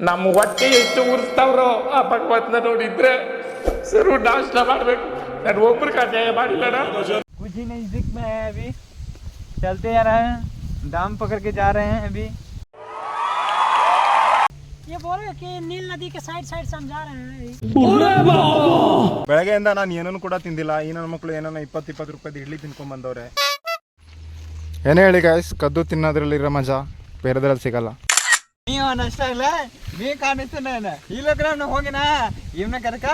ನಮ್ಮ ಹೊಟ್ಟೆ ಎಷ್ಟು ಉರಿಸ್ತಾವ್ರೋ ಆ ಭಗವತ್ನ ನೋಡಿದ್ರೆ ಸರು ನಾಷ್ಟ ಮಾಡ್ಬೇಕು ನಾನು ಒಬ್ರು ಕಥೆ ಮಾಡಿಲ್ಲಣ कुछ ही नजदीक में है अभी चलते जा रहे हैं दाम पकड़ के जा रहे हैं अभी ये बोल रहे हैं कि नील नदी के साइड साइड से हम जा रहे हैं ಬೆಳಗ್ಗೆಯಿಂದ ನಾನು ಏನನ್ನು ಕೂಡ ತಿಂದಿಲ್ಲ ಈ ನನ್ನ ಮಕ್ಕಳು ಏನೋ ಇಪ್ಪತ್ತು ಇಪ್ಪತ್ತು ರೂಪಾಯಿ ಇಡ್ಲಿ ತಿನ್ಕೊಂಡ್ ಬಂದವ್ರೆ ಏನೇ ಹೇಳಿ ಗಾಯ್ಸ್ ಕದ್ದು ತಿನ್ನೋದ್ರಲ್ಲಿರೋ ಮಜಾ ಬೇರೆದ್ರಲ್ಲಿ ಸಿಗಲ್ಲ ನೀವು ಅಷ್ಟ ಇಲ್ಲ? ನೀ ಕಾಣಿಸ್ತಾನೆ ಇಲ್ಲದ್ರ ಹೋಗಿನ? ಇವನ ಕರ್ಕ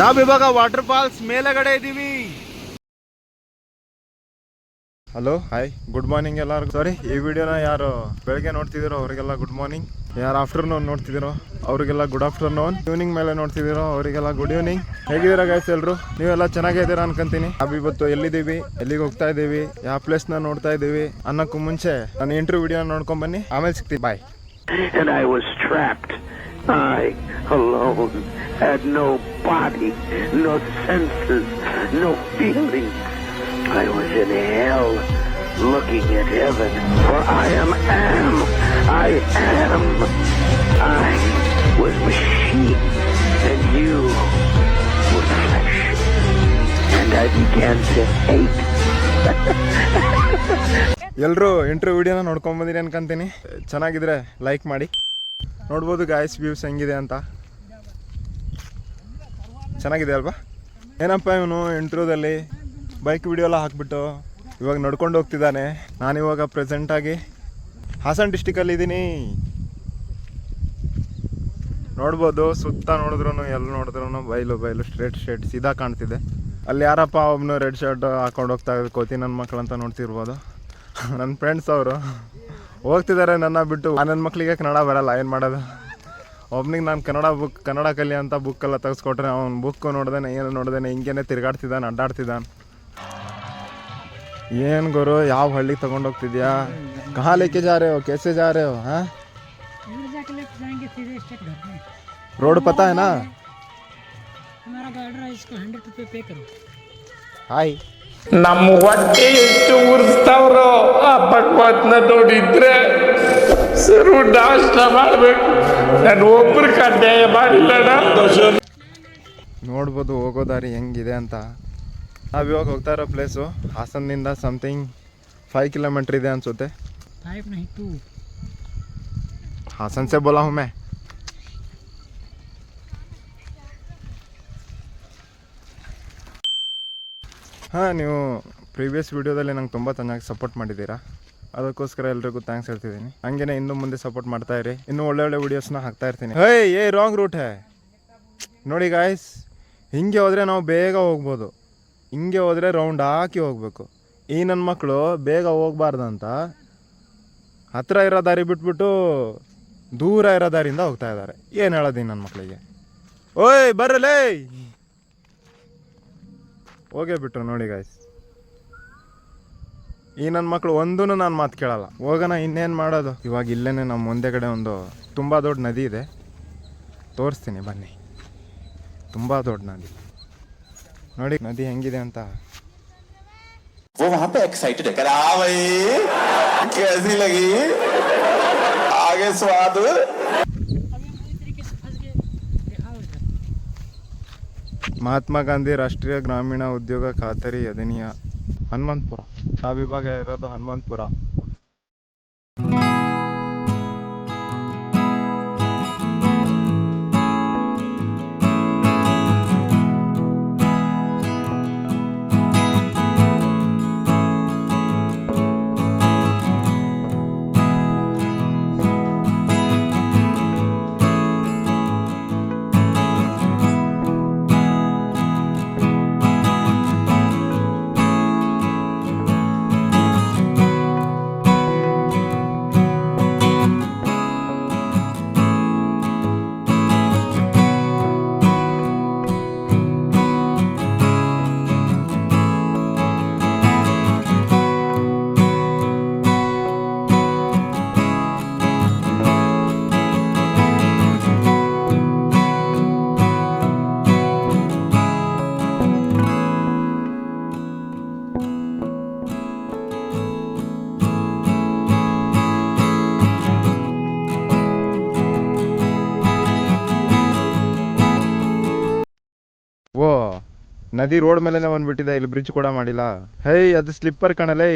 ನಾವ್ ಇವಾಗ ವಾಟರ್ ಫಾಲ್ಸ್ ಮೇಲಗಡೆ ಇದೀವಿ. ಹಲೋ ಹಾಯ್ ಗುಡ್ ಮಾರ್ನಿಂಗ್ ಎಲ್ಲರಿಗೂ. ಸಾರಿ ಈ ವಿಡಿಯೋನ ಯಾರು ಬೆಳಗ್ಗೆ ನೋಡ್ತಿದ್ದೀರೋ ಅವರಿಗೆಲ್ಲ ಗುಡ್ ಮಾರ್ನಿಂಗ್ ಯಾರು ಆಫ್ಟರ್ನೂನ್ ನೋಡ್ತಿದ್ದೀರೋ ಅವರಿಗೆಲ್ಲ ಗುಡ್ ಆಫ್ಟರ್ನೂನ್ ಈವ್ನಿಂಗ್ ಮೇಲೆ ನೋಡ್ತಿದ್ದೀರೋ ಅವರಿಗೆಲ್ಲ ಗುಡ್ ಈವ್ನಿಂಗ್ ಹೇಗಿದ್ದೀರಾ ಗಾಯ್ಸ್ ಎಲ್ರು? ನೀವೆಲ್ಲ ಚೆನ್ನಾಗಿದ್ದೀರಾ ಅನ್ಕೊಂತೀನಿ. ನಾವು ಇವತ್ತು ಎಲ್ಲಿದ್ದೀವಿ? ಎಲ್ಲಿಗೆ ಹೋಗ್ತಾ ಇದ್ದೀವಿ? ಯಾವ ಪ್ಲೇಸ್ನ ನೋಡ್ತಾ ಇದ್ದೀವಿ? ಅನ್ನೋಕ್ಕೂ ಮುಂಚೆ ನಾನು ಇಂಟರ್ವ್ಯೂ ವಿಡಿಯೋನ ನೋಡ್ಕೊಂಡ್ ಬನ್ನಿ. ಆಮೇಲೆ ಸಿಗ್ತೀವಿ bye. I was in hell, looking at heaven, for I am am. I am. I was machine, and you were flesh. And I began to hate. ಎಲ್ಲರೂ ಇಂಟರ್ವ್ಯೂ ವಿಡಿಯೋನ ನೋಡ್ಕೊಂಡ್ ಬಂದಿರಿ ಅನ್ಕೊಂತೀನಿ ಚೆನ್ನಾಗಿದ್ರೆ ಲೈಕ್ ಮಾಡಿ ನೋಡ್ಬೋದು ಗಾಯ್ಸ್ ವ್ಯೂಸ್ ಹೆಂಗಿದೆ ಅಂತ ಚೆನ್ನಾಗಿದೆ ಅಲ್ವಾ ಏನಪ್ಪ ಇವನು ಇಂಟರ್ವ್ಯೂದಲ್ಲಿ ಬೈಕ್ ವಿಡಿಯೋ ಎಲ್ಲ ಹಾಕ್ಬಿಟ್ಟು ಇವಾಗ ನಡ್ಕೊಂಡು ಹೋಗ್ತಿದ್ದಾನೆ. ನಾನಿವಾಗ ಪ್ರೆಸೆಂಟಾಗಿ ಹಾಸನ್ ಡಿಸ್ಟಿಕಲ್ಲಿ ಇದ್ದೀನಿ. ನೋಡ್ಬೋದು, ಸುತ್ತ ನೋಡಿದ್ರು ಎಲ್ಲಿ ನೋಡಿದ್ರು ಬೈಲು ಬೈಲು ಸ್ಟ್ರೇಟ್ ಸ್ಟ್ರೇಟ್ ಸೀದಾ ಕಾಣ್ತಿದೆ. ಅಲ್ಲಿ ಯಾರಪ್ಪ ಒಬ್ನು ರೆಡ್ ಶರ್ಟ್ ಹಾಕೊಂಡು ಹೋಗ್ತಾ ಕೋತಿ ನನ್ನ ಮಕ್ಕಳು ಅಂತ ನೋಡ್ತಿರ್ಬೋದು. ನನ್ನ ಫ್ರೆಂಡ್ಸ್ ಅವರು. ಹೋಗ್ತಿದ್ದಾರೆ ನನ್ನ ಬಿಟ್ಟು. ನನ್ನ ಮಕ್ಕಳಿಗೆ ಕನ್ನಡ ಬರಲ್ಲ, ಏನು ಮಾಡೋದು? ಒಬ್ನಿಗೆ ನಾನು ಕನ್ನಡ ಬುಕ್ ಕನ್ನಡ ಕಲಿ ಅಂತ ಬುಕ್ಕೆಲ್ಲ ತೆಗೆಸ್ಕೊಟ್ರೆ ಅವ್ನು ಬುಕ್ ನೋಡ್ದೇನೆ, ಏನು ನೋಡ್ದೇನೆ, ಹಿಂಗೇನೆ ತಿರುಗಾಡ್ತಿದ್ದಾನೆ, ಅಡ್ಡಾಡ್ತಿದ್ದಾನೆ. ಏನು ಗುರು ಯಾವ ಹಳ್ಳಿಗೆ ತಗೊಂಡೋಗ್ತಿದ್ಯಾ ಕಹಾ ಲೇಕೆ ಜಾರೆ ಹೋ ಕೆಸೆ ಜಾರೆ ಹೋ? ಹಾಂ ರೋಡ್ ಪತಾ ಹಾಯ್. ನಮ್ಮ ಹೊಟ್ಟೆ ಎಷ್ಟು ಉರಿಸ್ತಾವ್ರೋ ಆ ಪಟ್ಪಾತ್ನ ದೊಡ್ಡಿದ್ರೆ ಸರು ನಾಷ್ಟ ಮಾಡಬೇಕು. ನಾನು ಒಬ್ರು ಕಡ್ಡಾಯ ಮಾಡಿಲ್ಲ ನೋಡ್ಬೋದು ಹೋಗೋ ದಾರಿ ಹೆಂಗಿದೆ ಅಂತ. ನಾವು ಇವಾಗ ಹೋಗ್ತಾ ಇರೋ ಪ್ಲೇಸು ಹಾಸನದಿಂದ ಸಮಥಿಂಗ್ ಫೈವ್ ಕಿಲೋಮೀಟ್ರ್ ಇದೆ ಅನ್ಸುತ್ತೆ. ಹಾಸನ ಸೇ ಬೋಲಾ ಹುಮೆ ಹಾಂ ನೀವು ಪ್ರೀವಿಯಸ್ ವಿಡಿಯೋದಲ್ಲಿ ನಂಗೆ ತುಂಬ ಚೆನ್ನಾಗಿ ಸಪೋರ್ಟ್ ಮಾಡಿದ್ದೀರಾ. ಅದಕ್ಕೋಸ್ಕರ ಎಲ್ರಿಗೂ ಥ್ಯಾಂಕ್ಸ್ ಹೇಳ್ತಿದ್ದೀನಿ. ಹಂಗೇನೆ ಇನ್ನು ಮುಂದೆ ಸಪೋರ್ಟ್ ಮಾಡ್ತಾ ಇರಿ. ಇನ್ನೂ ಒಳ್ಳೆ ಒಳ್ಳೆ ವಿಡಿಯೋಸ್ನ ಹಾಕ್ತಾ ಇರ್ತೀನಿ. ಏಯ್ ಏ ರಾಂಗ್ ರೂಟ್ ನೋಡಿ ಗಾಯ್ಸ್ ಹಿಂಗೆ ಹೋದರೆ ನಾವು ಬೇಗ ಹೋಗ್ಬೋದು. ಹಿಂಗೆ ಹೋದರೆ ರೌಂಡ್ ಹಾಕಿ ಹೋಗಬೇಕು. ಈ ನನ್ನ ಮಕ್ಕಳು ಬೇಗ ಹೋಗ್ಬಾರ್ದಂತ ಹತ್ರ ಇರೋ ದಾರಿ ಬಿಟ್ಬಿಟ್ಟು ದೂರ ಇರೋ ದಾರಿಯಿಂದ ಹೋಗ್ತಾ ಇದ್ದಾರೆ. ಏನು ಹೇಳೋದು ನನ್ನ ಮಕ್ಕಳಿಗೆ ಓಯ್ ಬರಲೇ ಹೋಗೇ ಬಿಟ್ರು ನೋಡಿ ಗಾಯ್ಸ್ ಈ ನನ್ನ ಮಕ್ಕಳು ಒಂದೂ ನಾನು ಮಾತು ಕೇಳಲ್ಲ. ಹೋಗೋಣ, ಇನ್ನೇನು ಮಾಡೋದು? ಇವಾಗ ಇಲ್ಲೇ ನಮ್ಮ ಮುಂದೆ ಕಡೆ ಒಂದು ತುಂಬ ದೊಡ್ಡ ನದಿ ಇದೆ. ತೋರಿಸ್ತೀನಿ ಬನ್ನಿ. ತುಂಬ ದೊಡ್ಡ ನದಿ. ನೋಡಿ ನದಿ ಹೆಂಗಿದೆ ಅಂತ वो वहां पे एक्साइटेड है कह रहा "हाँ भाई कैसी लगी आगे स्वाद अभी हम पूरी तरीके से फंस गए दिखाओ इधर ಮಹಾತ್ಮ ಗಾಂಧಿ ರಾಷ್ಟ್ರೀಯ ಗ್ರಾಮೀಣ ಉದ್ಯೋಗ ಖಾತರಿ ಅಧಿನಿಯ ಹನುಮಂತಪುರ ನಾವಿವಾಗ ಇರೋದು ಹನುಮಂತಪುರ ನದಿ ರೋಡ್ ಮೇಲೆ ಬಂದ್ಬಿಟ್ಟಿದೆ ಇಲ್ಲಿ ಬ್ರಿಡ್ಜ್ ಕೂಡ ಮಾಡಿಲ್ಲ. ಹೇ ಅದು ಸ್ಲಿಪ್ಪರ್ ಕಣಲೇ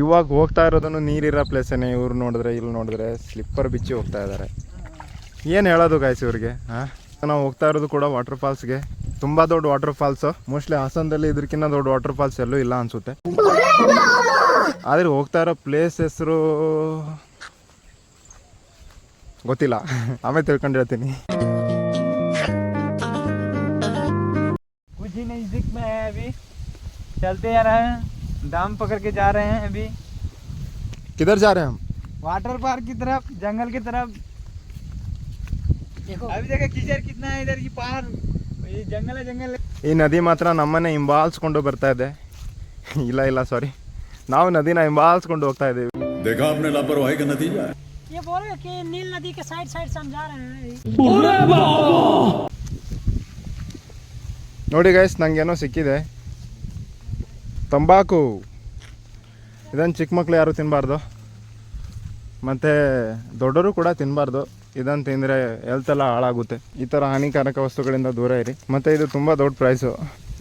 ಇವಾಗ ಹೋಗ್ತಾ ಇರೋದನ್ನು ನೀರಿರೋ ಪ್ಲೇಸೇನೆ ಇವ್ರು ನೋಡಿದ್ರೆ, ಇಲ್ಲಿ ನೋಡಿದ್ರೆ ಸ್ಲಿಪ್ಪರ್ ಬಿಚ್ಚಿ ಹೋಗ್ತಾ ಇದ್ದಾರೆ ಏನು ಹೇಳೋದು ಗಾಯ್ಸ್ ಇವ್ರಿಗೆ ಹಾಂ ನಾವು ಹೋಗ್ತಾ ಇರೋದು ಕೂಡ ವಾಟರ್ ಫಾಲ್ಸ್ಗೆ ತುಂಬಾ ದೊಡ್ಡ ವಾಟರ್ ಫಾಲ್ಸ್ ಮೋಸ್ಟ್ಲಿ ಹಾಸನದಲ್ಲಿ ಇದಕ್ಕಿಂತ ದೊಡ್ಡ ವಾಟರ್ ಫಾಲ್ಸ್ ಎಲ್ಲೂ ಇಲ್ಲ ಅನ್ಸುತ್ತೆ. ಆದ್ರೆ ಹೋಗ್ತಾ ಇರೋ ಪ್ಲೇಸ್ ಹೆಸರು ಗೊತ್ತಿಲ್ಲ. ಆಮೇಲೆ ತಿಳ್ಕೊಂಡು ಹೇಳ್ತೀನಿ कुछ ही नजदीक में है अभी चलते जा रहे हैं दाम पकड़ के जा रहे हैं अभी किधर जा रहे हैं हम वाटर पार्क की तरफ जंगल की तरफ देखो अभी देखो कीचड़ कितना है इधर की पार ये जंगल है जंगल है ಈ ನದಿ ಮಾತ್ರ ನಮ್ಮನ್ನೇ ಹಿಂಬಾಲಿಸ್ಕೊಂಡು ಬರ್ತಾ ಇದೆ ಇಲ್ಲ ಇಲ್ಲ ಸಾರಿ ನಾವು ನದಿನ ಹಿಂಬಾಲಿಸ್ಕೊಂಡು ಹೋಗ್ತಾ ಇದ್ದೀವಿ देखा आपने लापरवाही का नतीजा है ये बोल रहे हैं कि नील नदी के साइड साइड से हम जा रहे हैं ನೋಡಿ ಗೈಸ್ ನನಗೇನೋ ಸಿಕ್ಕಿದೆ. ತಂಬಾಕು. ಇದನ್ನು ಚಿಕ್ಕ ಮಕ್ಕಳು ಯಾರು ತಿನ್ನಬಾರ್ದು ಮತ್ತು ದೊಡ್ಡವರು ಕೂಡ ತಿನ್ನಬಾರ್ದು ಇದನ್ನು ತಿಂದರೆ ಹೆಲ್ತ್ ಎಲ್ಲ ಹಾಳಾಗುತ್ತೆ. ಈ ಥರ ಹಾನಿಕಾರಕ ವಸ್ತುಗಳಿಂದ ದೂರ ಇರಿ. ಮತ್ತು ಇದು ತುಂಬ ದೊಡ್ಡ ಪ್ರೈಸು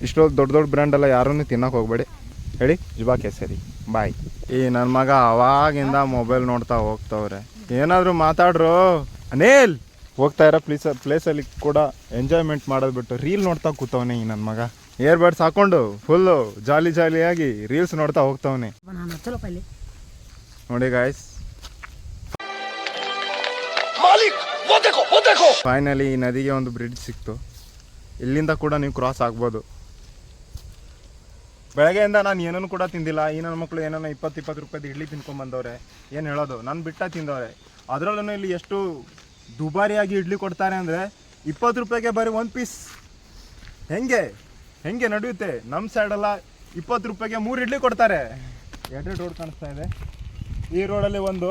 ಇಷ್ಟೊಂದು ದೊಡ್ಡ ದೊಡ್ಡ ಬ್ರ್ಯಾಂಡ್ ಎಲ್ಲ ಯಾರನ್ನೂ ತಿನ್ನೋಕೆ ಹೋಗಬೇಡಿ. ಹೇಳಿ ಜುಬಾ ಕೇಸರಿ. ಬಾಯ್ ಈ ನನ್ನ ಮಗ ಅವಾಗಿಂದ ಮೊಬೈಲ್ ನೋಡ್ತಾ ಹೋಗ್ತವ್ರೆ. ಏನಾದರೂ ಮಾತಾಡ್ರೋ? ಅನಿಲ್! ಹೋಗ್ತಾ ಇರೋ ಪ್ಲೇಸ್ ಪ್ಲೇಸಲ್ಲಿ ಕೂಡ ಎಂಜಾಯ್ಮೆಂಟ್ ಮಾಡೋದು ಬಿಟ್ಟು ರೀಲ್ ನೋಡ್ತಾ ಕೂತವನೇ ಈ ನನ್ನ ಮಗ. ಏರ್ ಬರ್ಡ್ಸ್ ಹಾಕೊಂಡು ಫುಲ್ಲು ಜಾಲಿ ಜಾಲಿಯಾಗಿ ರೀಲ್ಸ್ ನೋಡ್ತಾ ಹೋಗ್ತವನೆ. ನೋಡಿ ಗಾಯ್ಸ್ ಫೈನಲಿ ಈ ನದಿಗೆ ಒಂದು ಬ್ರಿಡ್ಜ್ ಸಿಕ್ತು. ಇಲ್ಲಿಂದ ಕೂಡ ನೀವು ಕ್ರಾಸ್ ಆಗ್ಬೋದು. ಬೆಳಗ್ಗೆಯಿಂದ ನಾನು ಏನೂ ಕೂಡ ತಿಂದಿಲ್ಲ. ಈ ನನ್ನ ಮಕ್ಕಳು ಏನೋ ಇಪ್ಪತ್ತು ಇಪ್ಪತ್ತು ರೂಪಾಯಿದು ಇಡ್ಲಿ ತಿನ್ಕೊಂಬಂದವ್ರೆ ಏನು ಹೇಳೋದು? ನಾನು ಬಿಟ್ಟ ತಿಂದವ್ರೆ. ಅದರಲ್ಲೂ ಇಲ್ಲಿ ಎಷ್ಟು ದುಬಾರಿಯಾಗಿ ಇಡ್ಲಿ ಕೊಡ್ತಾರೆ ಅಂದರೆ ಇಪ್ಪತ್ತು ರೂಪಾಯಿಗೆ ಬರೀ ಒಂದು ಪೀಸ್ ಹೆಂಗೆ? ಹೆಂಗೆ ನಡೆಯುತ್ತೆ? ನಮ್ಮ ಸೈಡೆಲ್ಲ ಇಪ್ಪತ್ತು ರೂಪಾಯಿಗೆ ಮೂರು ಇಡ್ಲಿ ಕೊಡ್ತಾರೆ. ಎರಡೇ ರೋಡ್ ಕಾಣಿಸ್ತಾ ಇದೆ. ಈ ರೋಡಲ್ಲಿ ಒಂದು,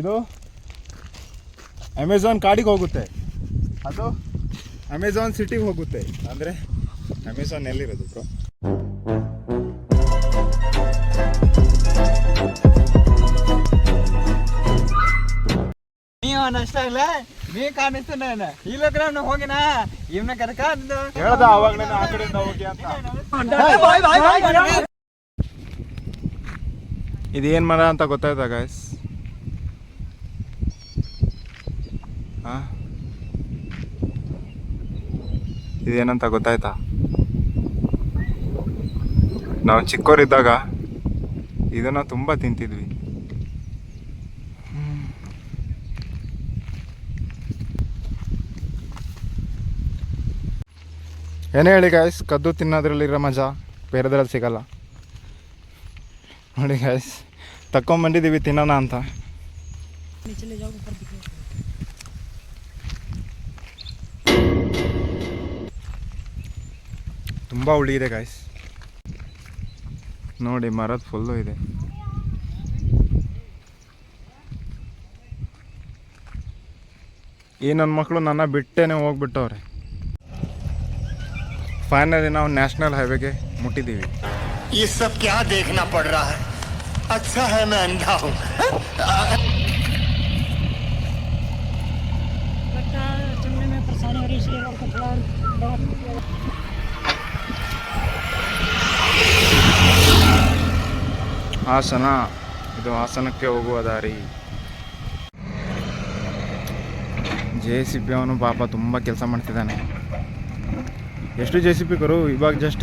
ಇದು ಅಮೆಝಾನ್ ಕಾಡಿಗೆ ಹೋಗುತ್ತೆ. ಅದು ಅಮೆಝಾನ್ ಸಿಟಿಗೆ ಹೋಗುತ್ತೆ. ಅಂದರೆ ಅಮೆಝಾನ್ ಎಲ್ಲಿರೋದು ಬ್ರೋ ನೀವು ಅಷ್ಟಾಗಲ್ಲ ನೀ ನಾನು. ಈ ಲೋಕ ಹೋಗಿನ? ಇವನ ಕರ್ಕೊಂಡು ಹೇಳ್ದ ಅವಾಗಲೇ ಆ ಕಡೆಯಿಂದ ಹೋಗಿ ಅಂತ. ಇದೇನು ಮರ ಅಂತ ಗೊತ್ತಾಯ್ತಾ ಗಾಯ್ಸ್ ಹಾಂ? ಇದೇನಂತ ಗೊತ್ತಾಯ್ತಾ? ನಾವು ಚಿಕ್ಕವರಿದ್ದಾಗ ಇದನ್ನ ತುಂಬ ತಿಂತಿದ್ವಿ. ಏನೇ ಹೇಳಿ ಗಾಯ್ಸ್ ಕದ್ದು ತಿನ್ನೋದ್ರಲ್ಲಿರೋ ಮಜಾ, ಬೇರೆದ್ರಲ್ಲಿ ಸಿಗಲ್ಲ. ನೋಡಿ ಗಾಯ್ಸ್ ತಕೊಂಬಂದಿದ್ದೀವಿ ತಿನ್ನೋಣ ಅಂತ. ತುಂಬ ಹುಳಿ ಇದೆ ಗಾಯ್ಸ್ ನೋಡಿ, ಮರದ ಫುಲ್ಲು ಇದೆ. ಈ ನನ್ನ ಮಕ್ಕಳು ನನ್ನ ಬಿಟ್ಟೇನೆ ಹೋಗ್ಬಿಟ್ಟವ್ರೆ. ಫೈನಲಿ ನಾವು ನ್ಯಾಷನಲ್ ಹೈವೇಗೆ ಮುಟ್ಟಿದ್ದೀವಿ ये सब क्या देखना पड़ रहा है अच्छा है मैं अंधा हूँ लगता है चलने में परेशानी हो रही है इसलिए आपको थोड़ा बहुत ಹಾಸನ ಇದು ಹಾಸನಕ್ಕೆ ಹೋಗುವ ದಾರಿ ಜೆ ಸಿ ಪಿ ಅವನು ಪಾಪ ತುಂಬ ಕೆಲಸ ಮಾಡ್ತಿದ್ದಾನೆ ಎಷ್ಟು ಜೆ ಸಿ ಪಿ ಕರು? ಇವಾಗ ಜಸ್ಟ್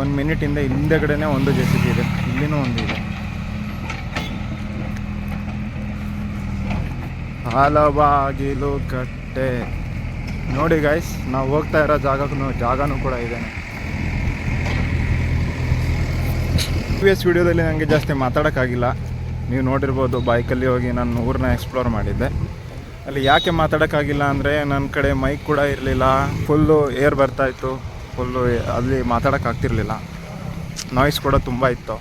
ಒಂದು ಮಿನಿಟಿಂದ ಹಿಂದೆಗಡೆನೇ ಒಂದು ಜೆ ಸಿ ಪಿ ಇದೆ. ಇಲ್ಲಿನೂ ಒಂದು ಇದೆ. ಹಲವಾಗಿಲು ಕಟ್ಟೆ. ನೋಡಿ ಗಾಯ್ಸ್ ನಾವು ಹೋಗ್ತಾ ಇರೋ ಜಾಗಕ್ಕೂ, ಜಾಗನೂ ಕೂಡ ಇದೆ. ಪ್ರಿವಿಯಸ್ ವಿಡಿಯೋದಲ್ಲಿ ನನಗೆ ಜಾಸ್ತಿ ಮಾತಾಡೋಕ್ಕಾಗಿಲ್ಲ. ನೀವು ನೋಡಿರ್ಬೋದು ಬೈಕಲ್ಲಿ ಹೋಗಿ ನಾನು ಊರನ್ನ ಎಕ್ಸ್ಪ್ಲೋರ್ ಮಾಡಿದ್ದೆ. ಅಲ್ಲಿ ಯಾಕೆ ಮಾತಾಡೋಕ್ಕಾಗಿಲ್ಲ ಅಂದರೆ ನನ್ನ ಕಡೆ ಮೈಕ್ ಕೂಡ ಇರಲಿಲ್ಲ. ಫುಲ್ಲು ಏರ್ ಬರ್ತಾಯಿತ್ತು ಫುಲ್ಲು ಅಲ್ಲಿ ಮಾತಾಡೋಕ್ಕಾಗ್ತಿರ್ಲಿಲ್ಲ ನಾಯ್ಸ್ ಕೂಡ ತುಂಬ ಇತ್ತು.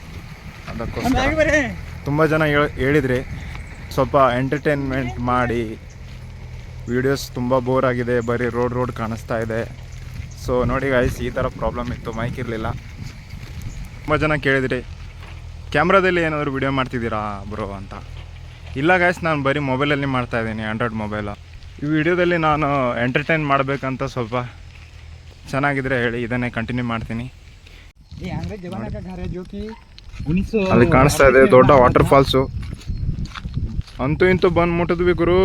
ಅದಕ್ಕೋಸ್ಕರ ತುಂಬ ಜನ ಹೇಳ್- ಹೇಳಿದ್ರಿ. ಸ್ವಲ್ಪ ಎಂಟರ್ಟೈನ್ಮೆಂಟ್ ಮಾಡಿ. ವೀಡಿಯೋಸ್ ತುಂಬ ಬೋರ್ ಆಗಿದೆ. ಬರೀ ರೋಡ್ ರೋಡ್ ಕಾಣಿಸ್ತಾ ಇದೆ. ಸೊ ನೋಡಿ ಗಾಯ್ಸ್ ಈ ಥರ ಪ್ರಾಬ್ಲಮ್ ಇತ್ತು. ಮೈಕ್ ಇರಲಿಲ್ಲ. ತುಂಬ ಜನ ಕೇಳಿದ್ರಿ. ಕ್ಯಾಮ್ರಾದಲ್ಲಿ ಏನಾದರೂ ವಿಡಿಯೋ ಮಾಡ್ತಿದ್ದೀರಾ ಬ್ರೋ ಅಂತ? ಇಲ್ಲ ಗಾಯ್ಸ್ ನಾನು ಬರೀ ಮೊಬೈಲಲ್ಲಿ ಮಾಡ್ತಾಯಿದ್ದೀನಿ ಆ್ಯಂಡ್ರಾಯ್ಡ್ ಮೊಬೈಲು ಈ ವಿಡಿಯೋದಲ್ಲಿ ನಾನು ಎಂಟರ್ಟೈನ್ ಮಾಡಬೇಕಂತ ಸ್ವಲ್ಪ ಚೆನ್ನಾಗಿದ್ರೆ ಹೇಳಿ ಇದನ್ನೇ ಕಂಟಿನ್ಯೂ ಮಾಡ್ತೀನಿ. ಅಲ್ಲಿ ಕಾಣಿಸ್ತಾ ಇದೆ ದೊಡ್ಡ ವಾಟರ್ ಫಾಲ್ಸು ಅಂತೂ ಇಂತೂ ಬಂದು ಮುಟ್ಟಿದ್ವಿ ಗುರು.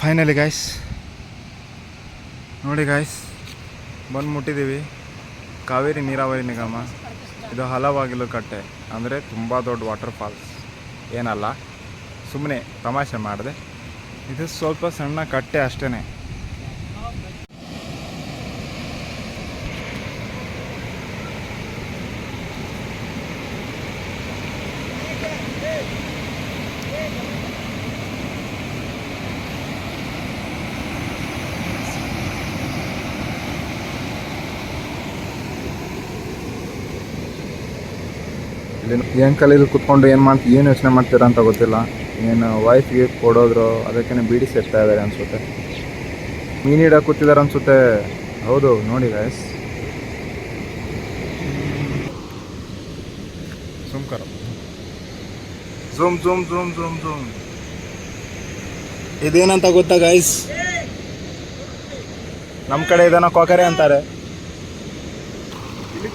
ಫೈನಲಿ ಗಾಯ್ಸ್ ನೋಡಿ ಗಾಯ್ಸ್ ಬಂದು ಮುಟ್ಟಿದ್ದೀವಿ ಕಾವೇರಿ ನೀರಾವರಿ ನಿಗಮ. ಇದು ಹಲವಾಗಿಲು ಕಟ್ಟೆ. ಅಂದರೆ ತುಂಬ ದೊಡ್ಡ ವಾಟರ್ ಫಾಲ್ಸ್ ಏನಲ್ಲ. ಸುಮ್ಮನೆ ತಮಾಷೆ ಮಾಡಿದೆ. ಇದು ಸ್ವಲ್ಪ ಸಣ್ಣ ಕಟ್ಟೆ ಅಷ್ಟೇ ಇಲ್ಲಿ ಈ ಕೂತ್ಕೊಂಡು ಕುತ್ಕೊಂಡು ಏನು ಮಾಡ್ತಿ ಏನು ಯೋಚನೆ ಮಾಡ್ತೀರಾ ಅಂತ ಗೊತ್ತಿಲ್ಲ. ಏನು ವೈಫ್ಗೆ ಕೊಡೋದ್ರು ಅದಕ್ಕೇ ಬೀಡಿ ಸೇರ್ತಾ ಇದ್ದಾರೆ ಅನಿಸುತ್ತೆ. ಮೀನು ಹಿಡಕ್ಕೆ ಕೂತಿದ್ದಾರೆ ಅನಿಸುತ್ತೆ. ಹೌದು ನೋಡಿ guys ಸುಮ್ಕರ zoom zoom zoom zoom zoom ಇದೇನಂತ ಗೊತ್ತಾ ಗಾಯ್ಸ್ ನಮ್ಮ ಕಡೆ ಇದನ್ನ ಕೊಕರೆ ಅಂತಾರೆ.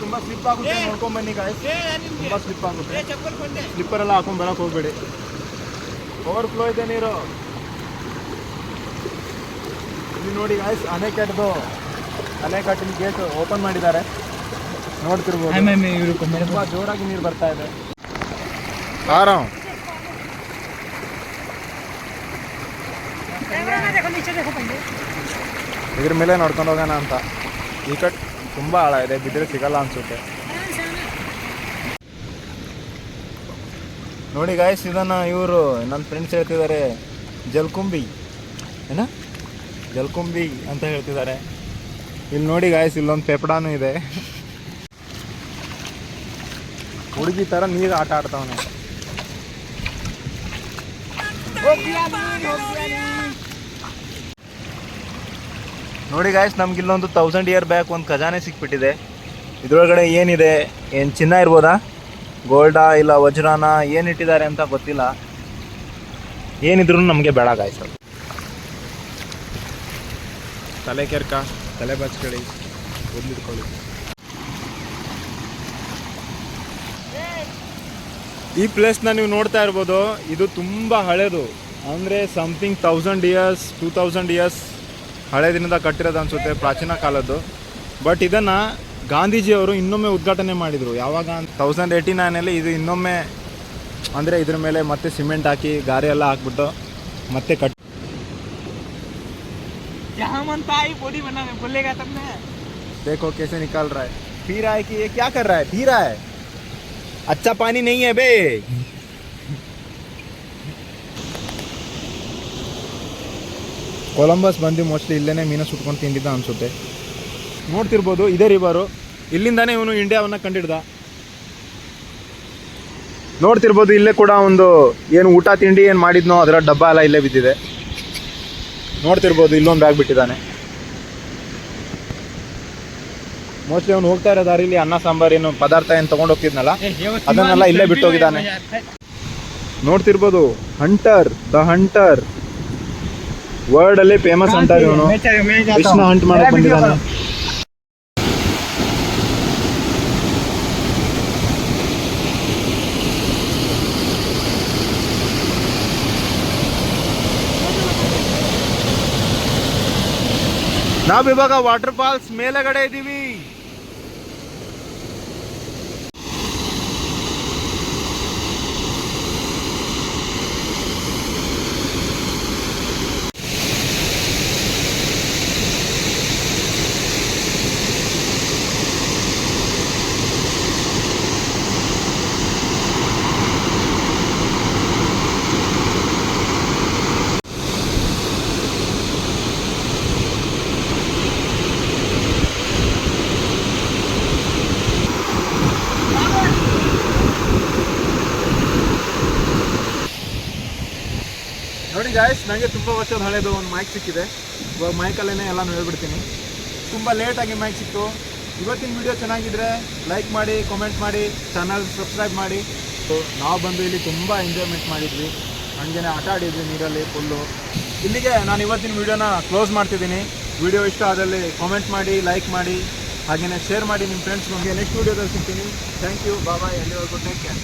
ತುಂಬ ಸ್ಲಿಪ್ ಆಗುತ್ತೆ ನೋಡ್ಕೊಂಡ್ ಬನ್ನಿ ಗಾಯ ತುಂಬ ಸ್ಲಿಪ್ ಆಗುತ್ತೆ ಸ್ಲಿಪ್ಪರ್ ಎಲ್ಲ ಹಾಕೊಂಡ್ ಬರಕ್ ಹೋಗ್ಬೇಡಿ ಓವರ್ ಫ್ಲೋ ಇದೆ ನೀರು ಇಲ್ಲಿ ನೋಡಿ ಗಾಯ್ಸ್ ಅಣೆಕಟ್ಟದು ಅಣೆಕಟ್ಟಿನ ಗೇಟ್ ಓಪನ್ ಮಾಡಿದ್ದಾರೆ ನೋಡ್ತಿರ್ಬೋದು ತುಂಬ ಜೋರಾಗಿ ನೀರು ಬರ್ತಾ ಇದೆ ಆರಾಮ್ ಇದ್ರ ಮೇಲೆ ನೋಡ್ಕೊಂಡು ಹೋಗೋಣ ಅಂತ ಈ ಕಟ್ ತುಂಬ ಆಳ ಇದೆ ಬಿದ್ದರೆ ಸಿಗಲ್ಲ ಅನ್ಸುತ್ತೆ. ನೋಡಿ ಗಾಯ್ಸ್ ಇದನ್ನ ಇವರು ನನ್ನ ಫ್ರೆಂಡ್ಸ್ ಹೇಳ್ತಿದ್ದಾರೆ, ಜಲ್ಕುಂಬಿ. ಏನ? ಜಲ್ಕುಂಬಿ ಅಂತ ಹೇಳ್ತಿದ್ದಾರೆ. ಇಲ್ಲಿ ನೋಡಿ ಗಾಯ್ಸ್ ಇಲ್ಲೊಂದು ಪೆಪಡಾನು ಇದೆ. ಹುಡುಗಿ ಥರ ನೀರು ಆಟ ಆಡ್ತಾವನೆ. ನೋಡಿ ಗಾಯ್ಸ್ ನಮ್ಗೆ ಇಲ್ಲೊಂದು ತೌಸಂಡ್ ಇಯರ್ ಬ್ಯಾಕ್ ಒಂದು ಖಜಾನೆ ಸಿಕ್ಬಿಟ್ಟಿದೆ. ಇದರೊಳಗಡೆ ಏನಿದೆ? ಏನು ಚಿನ್ನ ಇರ್ಬೋದಾ? ಗೋಲ್ಡಾ ಇಲ್ಲ ವಜ್ರಾನ, ಏನು ಇಟ್ಟಿದ್ದಾರೆ ಅಂತ ಗೊತ್ತಿಲ್ಲ. ಏನಿದ್ರು ನಮಗೆ ಬೇಡ ಗಾಯ್ಸ್ ತಲೆ ಕೆರ್ಕ, ತಲೆ ಬಚ್ಕೊಳ್ಳಿ ಬಂದಿಟ್ಕೊಳ್ಳಿ ಈ ಪ್ಲೇಸ್ನ ನೀವು ನೋಡ್ತಾ ಇರ್ಬೋದು, ಇದು ತುಂಬ ಹಳೆಯದು ಅಂದರೆ something thousand years two thousand years ಹಳೆ ದಿನದ ಕಟ್ಟಿರೋದು ಅನಿಸುತ್ತೆ ಪ್ರಾಚೀನ ಕಾಲದ್ದು ಬಟ್ ಇದನ್ನು ಗಾಂಧೀಜಿಯವರು ಇನ್ನೊಮ್ಮೆ ಉದ್ಘಾಟನೆ ಮಾಡಿದರು ಯಾವಾಗ ತೌಸಂಡ್ ಏಯ್ಟಿ ನೈನಲ್ಲಿ ಇದು ಇನ್ನೊಮ್ಮೆ ಅಂದರೆ ಇದ್ರ ಮೇಲೆ ಮತ್ತೆ ಸಿಮೆಂಟ್ ಹಾಕಿ ಗಾರೆ ಎಲ್ಲ ಹಾಕ್ಬಿಟ್ಟು ಮತ್ತೆ ಕಟ್ क्या मनता है बॉडी बना बोलेगा तब ना देखो कैसे निकाल रहा है पी रहा है कि ये क्या कर रहा है पी रहा है अच्छा पानी नहीं है बे ಕೊಲಂಬಸ್ ಬಂದು ಮೋಸ್ಟ್ಲಿ ಇಲ್ಲೇ ಮೀನು ಸುಟ್ಕೊಂಡು ತಿಂದಿದ್ದ ಅನಿಸುತ್ತೆ. ನೋಡ್ತಿರ್ಬೋದು ಇದೇ ರಿವರು ಇಲ್ಲಿಂದಾನೇ ಇವನು ಇಂಡಿಯಾವನ್ನು ಕಂಡಿಡ್ದ. ನೋಡ್ತಿರ್ಬೋದು ಇಲ್ಲೇ ಕೂಡ ಒಂದು ಏನು ಊಟ ತಿಂಡಿ ಏನು ಮಾಡಿದ್ನೋ ಅದರ ಡಬ್ಬ ಎಲ್ಲ ಇಲ್ಲೇ ಬಿದ್ದಿದೆ. ನೋಡ್ತಿರ್ಬೋದು ಇಲ್ಲೊಂದು ಬ್ಯಾಗ್ ಬಿಟ್ಟಿದ್ದಾನೆ. ಮೋಸ್ಟ್ಲಿ ಅವ್ನು ಹೋಗ್ತಾ ಇರೋ ದಾರಿಲಿ ಅನ್ನ ಸಾಂಬಾರ್ ಏನು ಪದಾರ್ಥ ಏನು ತಗೊಂಡು ಹೋಗ್ತಿದ್ನಲ್ಲ ಅದನ್ನೆಲ್ಲ ಇಲ್ಲೇ ಬಿಟ್ಟು ಹೋಗಿದ್ದಾನೆ ನೋಡ್ತಿರ್ಬೋದು ಹಂಟರ್ ದ ಹಂಟರ್ ವರ್ಲ್ಡ್ ಅಲ್ಲಿ ಫೇಮಸ್ ಅಂತಾರೆ ಇವನು ಕೃಷ್ಣ ಹಂಟ್ ಮಾಡಕ್ ಬಂದಿದ್ದಾನೆ. ನಾವು ಇವಾಗ ವಾಟರ್ ಫಾಲ್ಸ್ ಮೇಲೆಗಡೆ ಇದ್ದೀವಿ ನೋಡಿ ಗಾಯ್ಸ್ ನನಗೆ ತುಂಬ ವರ್ಷದ ಹಳೆಯದು ಒಂದು ಮೈಕ್ ಸಿಕ್ಕಿದೆ. ಇವಾಗ ಮೈಕಲ್ಲೇ ಎಲ್ಲನೂ ಹೇಳ್ಬಿಡ್ತೀನಿ. ತುಂಬ ಲೇಟಾಗಿ ಮೈಕ್ ಸಿಕ್ತು. ಇವತ್ತಿನ ವಿಡಿಯೋ ಚೆನ್ನಾಗಿದ್ರೆ ಲೈಕ್ ಮಾಡಿ ಕಾಮೆಂಟ್ ಮಾಡಿ ಚಾನಲ್ ಸಬ್ಸ್ಕ್ರೈಬ್ ಮಾಡಿ. ನಾವು ಬಂದು ಇಲ್ಲಿ ತುಂಬ ಎಂಜಾಯ್ಮೆಂಟ್ ಮಾಡಿದ್ವಿ. ಹಂಗೇನೆ ಆಟ ಆಡಿದ್ವಿ ನೀರಲ್ಲಿ ಫುಲ್ಲು ಇಲ್ಲಿಗೆ ನಾನು ಇವತ್ತಿನ ವಿಡಿಯೋನ ಕ್ಲೋಸ್ ಮಾಡ್ತಿದ್ದೀನಿ. ವಿಡಿಯೋ ಇಷ್ಟ ಆದಲ್ಲಿ ಕಾಮೆಂಟ್ ಮಾಡಿ ಲೈಕ್ ಮಾಡಿ. ಹಾಗೆಯೇ ಶೇರ್ ಮಾಡಿ ನಿಮ್ಮ ಫ್ರೆಂಡ್ಸ್ಗೆ ನೆಕ್ಸ್ಟ್ ವಿಡಿಯೋದಲ್ಲಿ ಸಿಗ್ತೀನಿ. ಥ್ಯಾಂಕ್ ಯು ಬಾಬಾಯ್ ಎಲ್ಲಿವರೆಗೂ ಟೇಕ್ ಕೇರ್